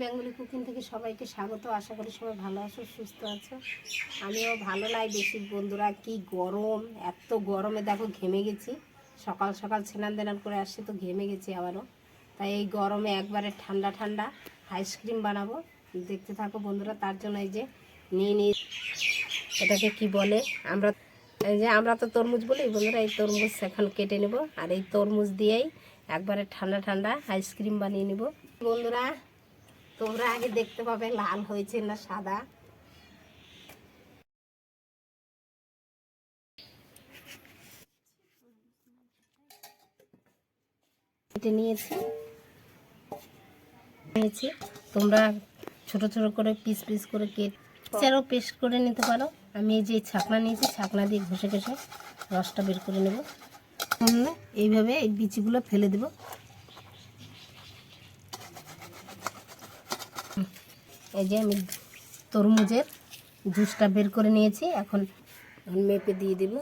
Bengali cooking থেকে সবাইকে স্বাগত। আশা করি সবাই ভালো আছো, সুস্থ আছো। আমিও ভালো নাই বেশি। বন্ধুরা, কি গরম! এত গরমে দেখো ঘেমে গেছি। সকাল সকাল স্নান দেনান করে আসছি তো ঘেমে গেছি আবারও। তাই এই গরমে একবারে ঠান্ডা ঠান্ডা আইসক্রিম বানাবো। দেখতে থাকো বন্ধুরা, তার জন্য এই যে নিয়ে নিয়ে এটাকে কি বলে? আমরা এই যে আমরা তো তরমুজ বলি, বন্ধুরা, এই তরমুজ এখন কেটে নেব। আর এই তরমুজ দিয়েই একবারে ঠান্ডা ঠান্ডা আইসক্রিম বানিয়ে নেব। বন্ধুরা তোমরা আগে দেখতে পাবে, লাল হয়েছে না সাদা। নিয়েছি। নিয়েছি। তোমরা ছোট ছোট করে পিস পিস করে কেট, এছাড়াও পেস্ট করে নিতে পারো। আমি এই যে ছাকনা নিয়েছি, ছাকনা দিয়ে ঘষে ঘষে রসটা বের করে নেব। এইভাবে এই বিচিগুলো ফেলে দেব। এই যে আমি তরমুজের জুসটা বের করে নিয়েছি, এখন মেপে দিয়ে দেব।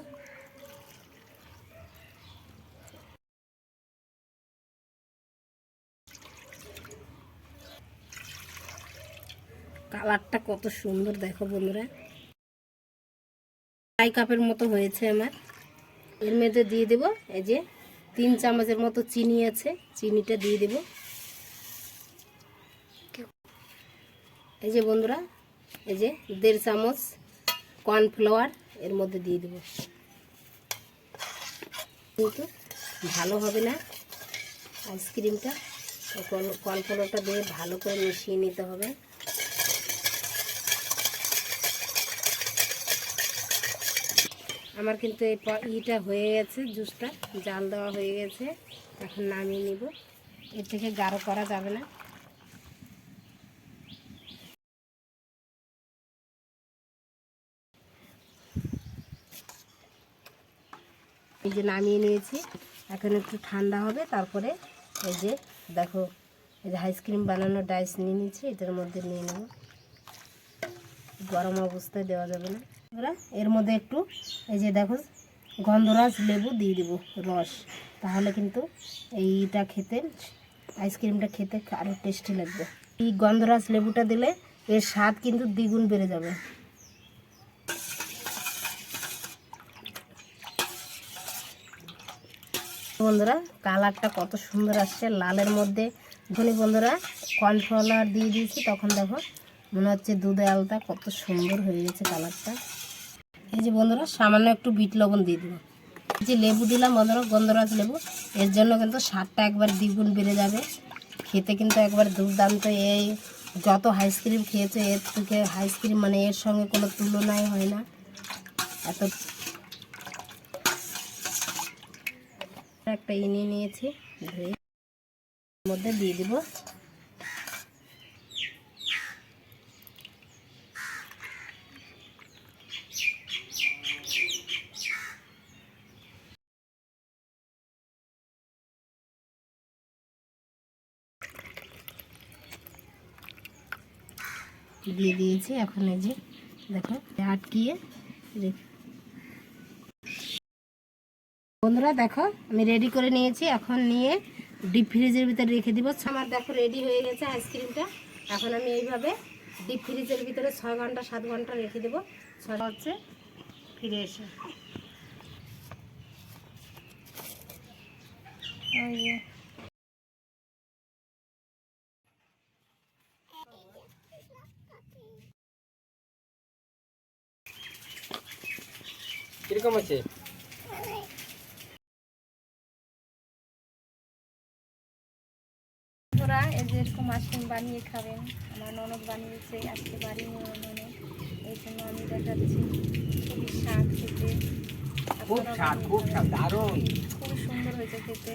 কালারটা কত সুন্দর, দেখো বন্ধুরা। আড়াই কাপের মতো হয়েছে আমার। এর মধ্যে দিয়ে দেব, এই যে তিন চামচের মতো চিনি আছে, চিনিটা দিয়ে দেব। এই যে বন্ধুরা, এই যে দেড় চামচ কর্নফ্লাওয়ার এর মধ্যে দিয়ে দেব। কিন্তু ভালো হবে না আইসক্রিমটা। কর্নফ্লাওয়ারটা দিয়ে ভালো করে মিশিয়ে নিতে হবে। আমার কিন্তু এই ইটা হয়ে গেছে, জুসটা। জাল দেওয়া হয়ে গেছে। এখন নামিয়ে নিব। এর থেকে গাঢ় করা যাবে না। এই যে নামিয়ে নিয়েছি। এখন একটু ঠান্ডা হবে, তারপরে এই যে দেখো, এই যে আইসক্রিম বানানোর ডাইস নিয়ে নিয়েছি, এটার মধ্যে নিয়ে নেব। গরম অবস্থায় দেওয়া যাবে না। এর মধ্যে একটু এই যে দেখো, গন্ধরাজ লেবু দিয়ে দেবো, রস। তাহলে কিন্তু এইটা খেতে আইসক্রিমটা খেতে আরও টেস্টি লাগবে। এই গন্ধরাজ লেবুটা দিলে এর স্বাদ কিন্তু দ্বিগুণ বেড়ে যাবে। বন্ধুরা, কালারটা কত সুন্দর আসছে। লালের মধ্যে যখনই বন্ধুরা কর্নফ্লাওয়ার দিয়ে দিয়েছি। তখন দেখো, মনে হচ্ছে দুধে আলতা কত সুন্দর হয়ে গেছে কালারটা। এই যে বন্ধুরা, সামান্য একটু বিট লবণ দিয়ে দেবো এই যে লেবু দিলাম বন্ধুরা, গন্ধরাজ লেবু। এর জন্য কিন্তু স্বাদটা একবার দ্বিগুণ বেড়ে যাবে। খেতে কিন্তু একবার দুর্দান্ত। এই যত আইসক্রিম খেয়েছে, এর থেকে আইসক্রিম মানে এর সঙ্গে কোনো তুলনাই হয় না। এত একটা ইনি নিয়েছি, ধুয়ে মধ্যে দিয়ে দিব। দিয়ে দিয়েছি এখন এই যে দেখো, আটকিয়ে রেখে বন্ধুরা, দেখো, আমি রেডি করে নিয়েছি। এখন নিয়ে ডিপ ফ্রিজের ভিতরে রেখে দিব। আমার দেখো রেডি হয়ে গেছে আইসক্রিমটা। এখন আমি এইভাবে ডিপ ফ্রিজের ভিতরে ছয় ঘণ্টা, সাত ঘণ্টা রেখে দেবো। ছয় হচ্ছে ফিরে এসে। কীরকম আছে তোরা এই যে এরকম আইসক্রিম বানিয়ে খাবেন। আমার ননদ বানিয়েছে আজকে বাড়ি নিয়ে ননদ। এই জন্য আমি দেখাচ্ছি খুবই শাক খেতে। খুব স্বাদ খুব স্বাদ দারুণ। খুবই সুন্দর হয়েছে খেতে।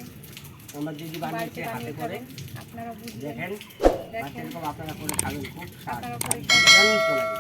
তোমরা দিদি বানিয়েছে হাতে করে। আপনারা বুঝবেন। দেখেন দেখেন। আপনারা করে খাবেন খুব স্বাদ। দুর্দান্ত লাগে